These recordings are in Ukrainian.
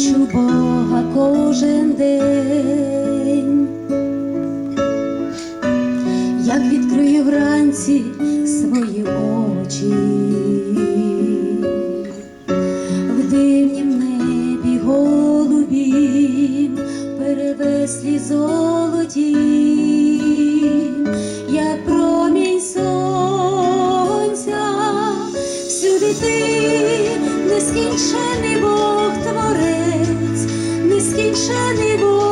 бачу Бога кожен день, як відкриє вранці свої очі, в дивнім небі голубім, перевеслі золоті, як промінь сонця, всюди ти нескінчений Бог нескінчений Бог Отець,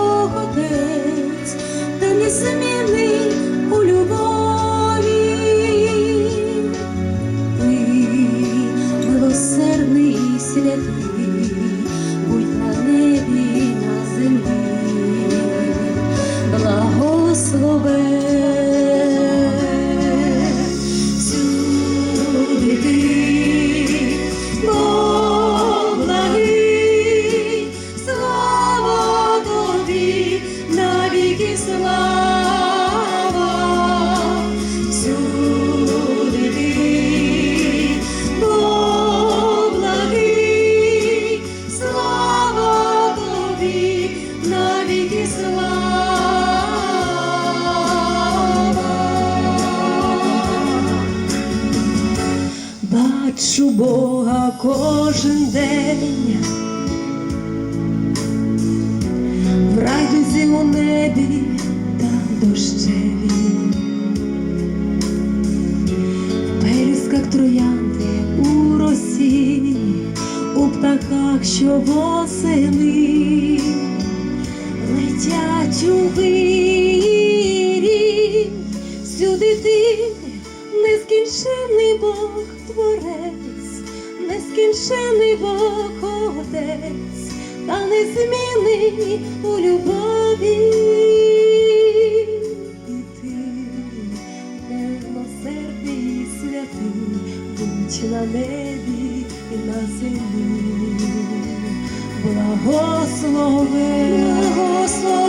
Бачу Бога кожен день, в радузі у небі та дощеві, в пелюсках троянди у росі, у птахах, що восени. Летять у вирі, всюди ти нескінчений Бог творець, нескінчений Бог Отець, та незмінний у любові. І ти, милосердний святий, будь на небі і на землі. Благослови, благослови,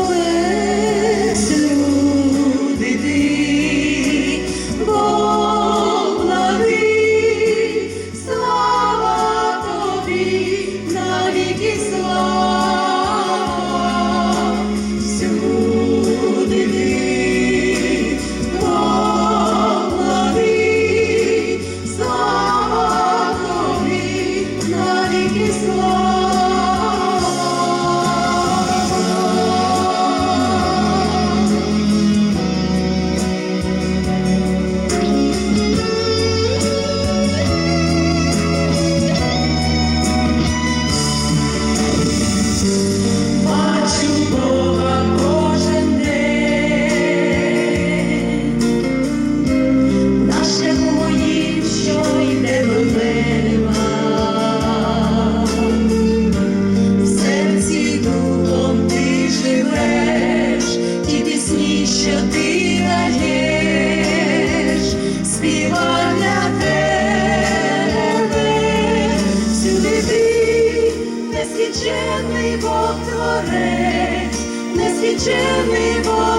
нескінченний Бог творець, нескінченний Бог